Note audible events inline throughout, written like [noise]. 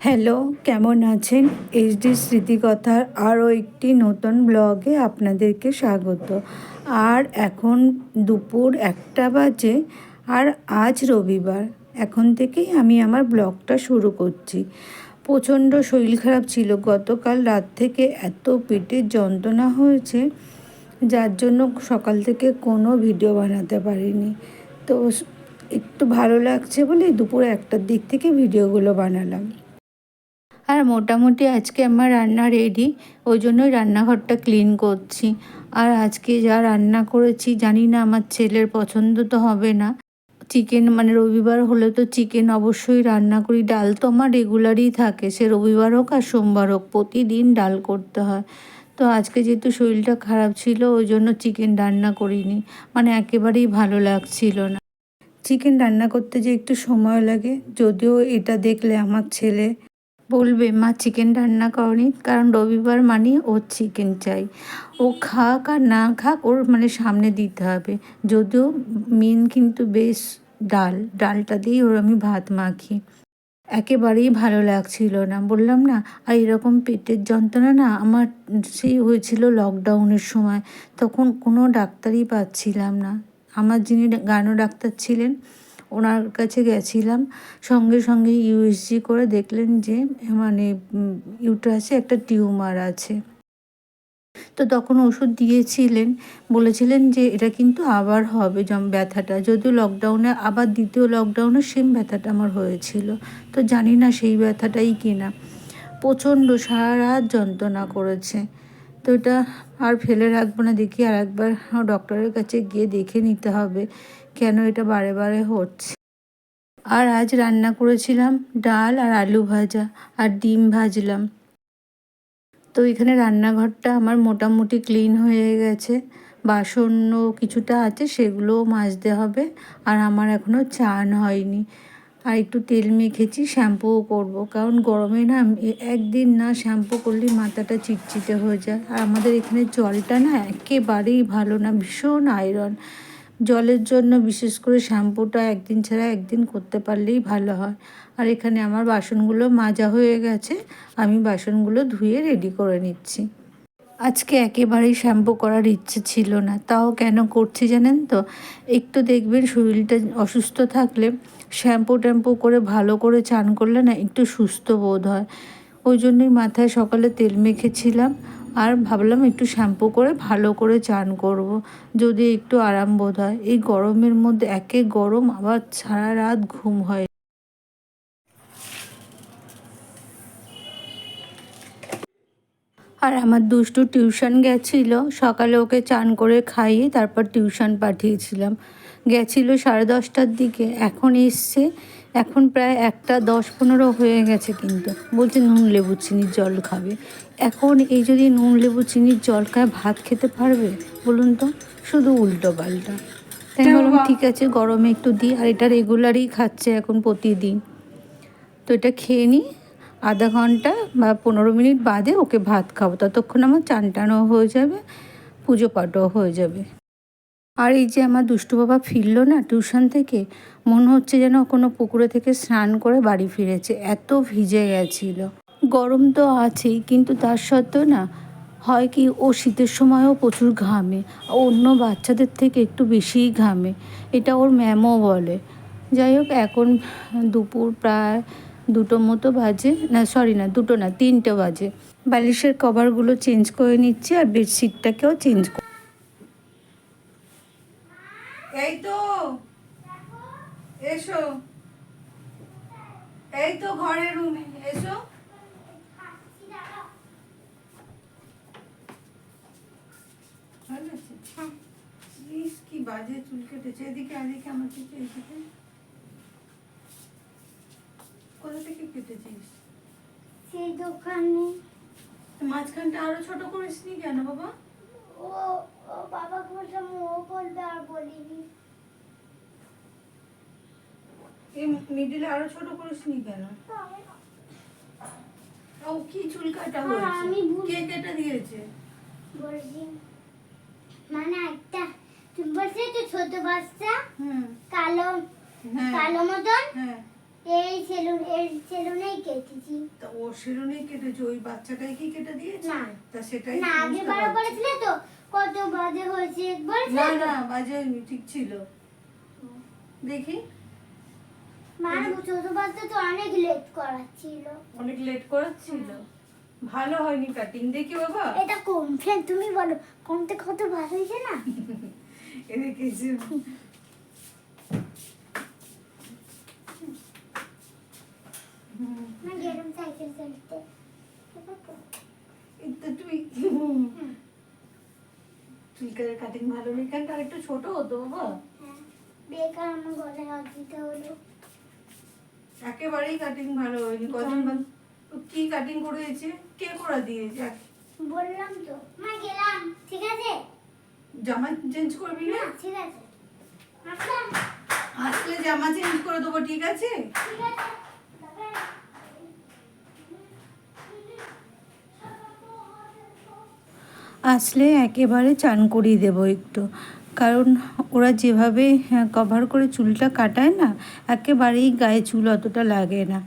Hello, কেমন আছেন? HD স্মৃতিকথার আরও একটি নতুন ব্লগে আপনাদেরকে স্বাগত। আর এখন দুপুর একটা বাজে, আর আজ রবিবার। এখন থেকেই আমি আমার ব্লগটা শুরু করছি। প্রচণ্ড শরীর খারাপ ছিল। গতকাল রাত থেকে এত পেটের যন্ত্রণা হয়েছে, যার জন্য সকাল থেকে কোনো ভিডিও বানাতে পারিনি। তো একটু ভালো লাগছে বলে দুপুর একটার দিক থেকে ভিডিওগুলো বানালাম। আর মোটামুটি আজকে আমার রান্না রেডি ওই জন্যই রান্নাঘরটা ক্লিন করছি। আর আজকে যা রান্না করেছি, জানি না আমার ছেলের পছন্দ তো হবে না। চিকেন মানে রবিবার হলে তো চিকেন অবশ্যই রান্না করি। ডাল তো আমার রেগুলারই থাকে, সে রবিবার হোক আর সোমবার হোক, প্রতিদিন ডাল করতে হয়। তো আজকে যেহেতু শরীরটা খারাপ ছিল, ওই জন্য চিকেন রান্না করিনি। মানে একেবারেই ভালো লাগছিল না। চিকেন রান্না করতে যে একটু সময় লাগে, যদিও এটা দেখলে আমার ছেলে বলবে, মা চিকেন রান্না করনি, কারণ রবিবার মানে ওর চিকেন চাই। ও খাক আর না খাক, ওর মানে সামনে দিতে হবে। যদিও মেন কিন্তু বেশ ডাল, ডালটা দিয়েই ওর আমি ভাত মাখি। একেবারেই ভালো লাগছিল না। বললাম, না, আর এরকম পেটের যন্ত্রণা না, আমার সেই হয়েছিল লকডাউনের সময়। তখন কোনো ডাক্তারই পাচ্ছিলাম না। আমার যিনি গানো ডাক্তার ছিলেন ওনার কাছে গেছিলাম। সঙ্গে সঙ্গে ইউএসজি করে দেখলেন যে মানে ইউট্রাসে একটা টিউমার আছে। তো তখন ওষুধ দিয়েছিলেন। বলেছিলেন যে, এটা কিন্তু আবার হবে জম ব্যথাটা। যদিও লকডাউনে আবার দ্বিতীয় লকডাউনে সেম ব্যথাটা আমার হয়েছিল। তো জানি না সেই ব্যথাটাই কিনা। প্রচণ্ড সারা রাত যন্ত্রণা করেছে। তো এটা আর ফেলে রাখব না, দেখি আর একবার ডক্টরের কাছে গিয়ে দেখে নিতে হবে। কেন এটা বারে বারে হচ্ছে? আর আজ রান্না করেছিলাম ডাল আর আলু ভাজা আর ডিম ভাজলাম। তো এখানে রান্নাঘরটা আমার মোটামুটি ক্লিন হয়ে গেছে। বাসনও কিছুটা আছে, সেগুলোও মাজতে হবে। আর আমার এখনও চান হয়নি। আর একটু তেল মেখেছি, শ্যাম্পুও করব। কারণ গরমে না, একদিন না শ্যাম্পু করলে মাথাটা চিটচিটে হয়ে যায়। আর আমাদের এখানে জলটা না একেবারেই ভালো না, ভীষণ আয়রন। জলের জন্য বিশেষ করে শ্যাম্পুটা একদিন ছাড়া একদিন করতে পারলেই ভালো হয়। আর এখানে আমার বাসনগুলো মাজা হয়ে গেছে, আমি বাসনগুলো ধুয়ে রেডি করে নিচ্ছি। আজকে একেবারেই শ্যাম্পু করার ইচ্ছে ছিল না, তাও কেন করছি জানেন তো? একটু দেখবেন শরীরটা অসুস্থ থাকলে শ্যাম্পু ট্যাম্পু করে ভালো করে চান করলে না একটু সুস্থ বোধ হয়। ওই জন্যই মাথায় সকালে তেল মেখেছিলাম আর ভাবলাম একটু শ্যাম্পু করে ভালো করে চান করব। যদি একটু আরাম বোধ হয়। এই গরমের মধ্যে একে গরম, আবার সারা রাত ঘুম হয়। আর আমার দুষ্টু টিউশন গেছিল। সকালে ওকে চান করে খাইয়ে তারপর টিউশন পাঠিয়েছিলাম। গেছিল সাড়ে দশটার দিকে। এখন এসছে। এখন প্রায় একটা দশ পনেরো হয়ে গেছে কিন্তু। বলছে নুন, লেবু, চিনির জল খাবে। এখন এই যদি নুন, লেবু, চিনির জল খায়, ভাত খেতে পারবে? বলুন তো, শুধু উল্টো পাল্টা। তাই বললাম, ঠিক আছে, গরমে একটু দিই। আর এটা রেগুলারই খাচ্ছে এখন প্রতিদিন। তো এটা খেয়ে নিই। আধা ঘণ্টা বা পনেরো মিনিট বাদে ওকে ভাত খাব। ততক্ষণ আমার চান টানও হয়ে যাবে, পুজো পাঠও হয়ে যাবে। আর এই যে আমার দুষ্টু বাবা ফিরল না টিউশন থেকে, মনে হচ্ছে যেন কোনো পুকুরে থেকে স্নান করে বাড়ি ফিরেছে, এত ভিজে গেছিল। গরম তো আছেই, কিন্তু তার সত্ত্বেও না, হয় কি ও শীতের সময়ও প্রচুর ঘামে অন্য বাচ্চাদের থেকে একটু বেশিই ঘামে, এটা ওর ম্যামও বলে। যাই হোক, এখন দুপুর প্রায় দুটো মতো বাজে, না সরি না, দুটো না, তিনটে বাজে। বালিশের কভারগুলো চেঞ্জ করে নিচ্ছি আর বেডশিটটাকেও চেঞ্জ করে এই তো এসো। এই তো ঘরের রুমে এসো? ইস, কি বাজে চুল কেটেছে। এদিকে এদিকে আমার দিকে এদিকে। কোথা থেকে কেটেছিস? সেই দোকানে। মাঝখানটা আরও ছোট করিস নি কেন বাবা? ও ও বলবে আর বলিনি। এই মিডিলে আরও ছোট করিস নি কেন? ও কি চুল কাটা হ্যাঁ, হয়েছে? আমি কে কেটে দিয়েছে? বলছি। মানে একটা তুমি তো ছোট বাচ্চা কালো হ্যাঁ। কালো মতন? হ্যাঁ। এই সেলুন এই সেলুনেই কেটেছি। তা ও সেরুনি কেটেছে ওই বাচ্চাটাই কি কেটে দিয়েছে? না। তা সেটাই না আগে পারছি। করেছিলে তো কত বাজে হয়েছে বলছিলে না না বাজে হয়নি, ঠিক ছিল। দেখি। মানে ছোট বাচ্চা তো অনেক লেট করাচ্ছিল। অনেক লেট করাচ্ছিল। ভালো হয়নি কাটিং দেখি বাবা। এটা কম ফ্রেন্ড তুমি বলো কমতে কত ভালো হয়েছে না? [laughs] এসে। হুম, না গেলাম সাইকেল চালাতে এই তো কাটিং ভালো নেই কেন আর একটু ছোট হতো বাবা। বেকার আমার গলায় হাত দিতে হলো একেবারেই কাটিং ভালো হয়নি। কজন বাদ- কি কাটিং করেছে? কে করে দিয়েছে? বললাম তো। মা গেলাম। ঠিক আছে? জামা চেঞ্জ করবি না? ঠিক আছে। আসলে জামা চেঞ্জ করে দেবো ঠিক আছে? ঠিক আছে। আসলে একেবারে চান করিয়ে দেবো একটু। কারণ ওরা যেভাবে কভার করে চুলটা কাটায় না, একেবারেই গায়ে চুল অতটা লাগে না।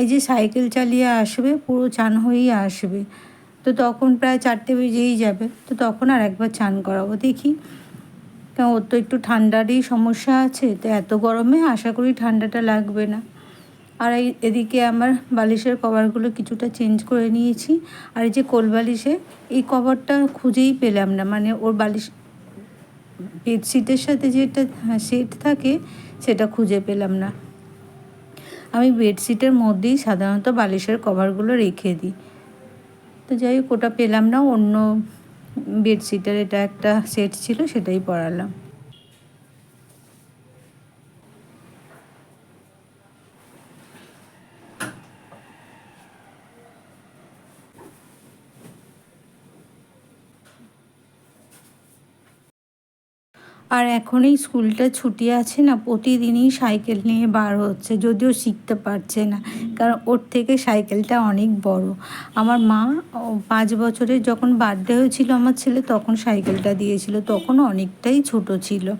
এই যে সাইকেল চালিয়ে আসবে, পুরো চান হয়েই আসবে। তো তখন প্রায় চারটে বেজেই যাবে, তো তখন আর একবার চান করাবো। দেখি কারণ ওর তো একটু ঠান্ডারই সমস্যা আছে, তো এত গরমে আশা করি ঠান্ডাটা লাগবে না। আর এই এদিকে আমার বালিশের কভারগুলো কিছুটা চেঞ্জ করে নিয়েছি। আর এই যে কোল বালিশে এই কভারটা খুঁজেই পেলাম না। মানে ওর বালিশ বেডশিটের সাথে যেটা সেট থাকে, সেটা খুঁজে পেলাম না। আমি বেডশিটের মধ্যেই সাধারণত বালিশের কভারগুলো রেখে দিই। তো যাই হোক, ওটা পেলাম না। অন্য বেডশিটের এটা একটা সেট ছিল, সেটাই পরালাম। আর এখন এই স্কুলটা ছুটি আছে না, প্রতিদিনই সাইকেল নিয়ে বার হচ্ছে, যদিও শিখতে পারছে না, কারণ ওর থেকে সাইকেলটা অনেক বড়। আমার মা পাঁচ বছরের যখন বার্থডে হয়েছিল আমার ছেলে, তখন সাইকেলটা দিয়েছিল, তখন অনেকটাই ছোট ছিল।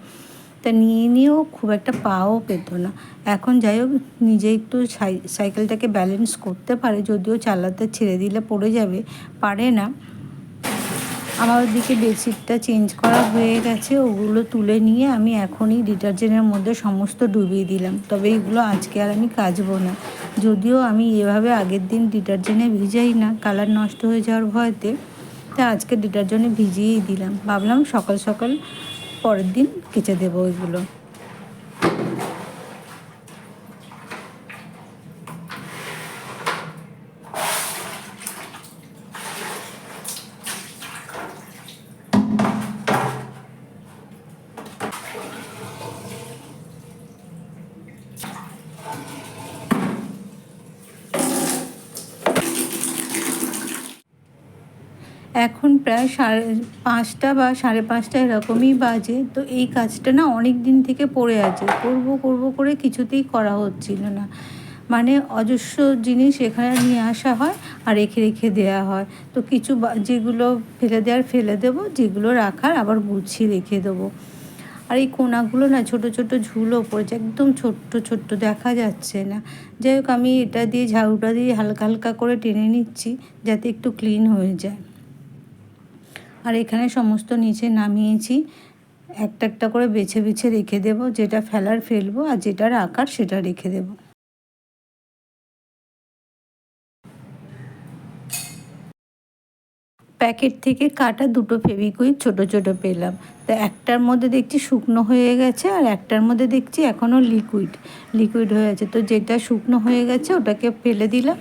তা নিয়ে নিয়েও খুব একটা পাও পেতো না। এখন যাই হোক, নিজে একটু সাই- সাইকেলটাকে ব্যালেন্স করতে পারে, যদিও চালাতে ছেড়ে দিলে পড়ে যাবে, পারে না। আমার ওদিকে বেডশিটটা চেঞ্জ করা হয়ে গেছে, ওগুলো তুলে নিয়ে আমি এখনই ডিটারজেন্টের মধ্যে সমস্ত ডুবিয়ে দিলাম। তবে এগুলো আজকে আর আমি কাচবো না। যদিও আমি এভাবে আগের দিন ডিটারজেন্টে ভিজাই না, কালার নষ্ট হয়ে যাওয়ার ভয়তে, তা আজকে ডিটারজেন্টে ভিজিয়েই দিলাম। ভাবলাম সকাল সকাল পরের দিন কেচে দেবো ওইগুলো। এখন প্রায় সাড়ে পাঁচটা বা সাড়ে পাঁচটা এরকমই বাজে। তো এই কাজটা না অনেক দিন থেকে পড়ে আছে। করব করব করে কিছুতেই করা হচ্ছিল না। মানে অজস্র জিনিস এখানে নিয়ে আসা হয় আর রেখে রেখে দেওয়া হয়। তো কিছু যেগুলো ফেলে দেওয়ার ফেলে দেবো, যেগুলো রাখার আবার গুছিয়ে রেখে দেবো। আর এই কোনাগুলো না ছোট ছোট ঝুলো পড়েছে একদম ছোট্ট ছোট্ট দেখা যাচ্ছে না। যাই হোক, আমি এটা দিয়ে ঝাড়ুটা দিয়ে হালকা হালকা করে টেনে নিচ্ছি যাতে একটু ক্লিন হয়ে যায়। আর এখানে সমস্ত নিচে নামিয়েছি। একটা একটা করে বেছে বেছে রেখে দেব, যেটা ফেলার ফেলব আর যেটা রাখার সেটা রেখে দেব। প্যাকেট থেকে কাটা দুটো ফেবিকুইক ছোট ছোট পেলাম। তো একটার মধ্যে দেখছি শুকনো হয়ে গেছে আর একটার মধ্যে দেখছি এখনও লিকুইড লিকুইড হয়ে আছে। তো যেটা শুকনো হয়ে গেছে ওটাকে ফেলে দিলাম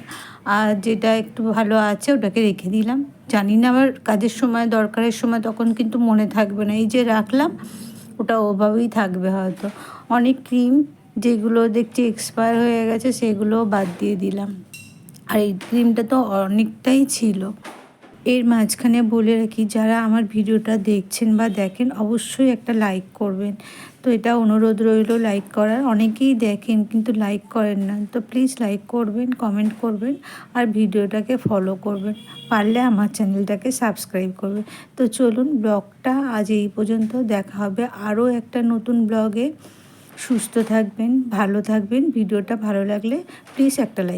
আর যেটা একটু ভালো আছে ওটাকে রেখে দিলাম। জানি না, আবার কাজের সময়, দরকারের সময় তখন কিন্তু মনে থাকবে না। এই যে রাখলাম, ওটা ওভাবেই থাকবে হয়তো। অনেক ক্রিম যেগুলো দেখছি এক্সপায়ার হয়ে গেছে সেগুলোও বাদ দিয়ে দিলাম। আর এই ক্রিমটা তো অনেকটাই ছিল। এর মাঝখানে বলে রাখি, যারা আমার ভিডিওটা দেখছেন বা দেখেন, অবশ্যই একটা লাইক করবেন। তো এটা অনুরোধ রইল লাইক করার। অনেকেই দেখেন কিন্তু লাইক করেন না। তো প্লিজ লাইক করবেন কমেন্ট করবেন আর ভিডিওটাকে ফলো করবেন। পারলে আমার চ্যানেলটাকে সাবস্ক্রাইব করবেন। তো চলুন ব্লগটা আজ এই পর্যন্ত। দেখা হবে আরও একটা নতুন ব্লগে। সুস্থ থাকবেন, ভালো থাকবেন। ভিডিওটা ভালো লাগলে প্লিজ একটা লাইক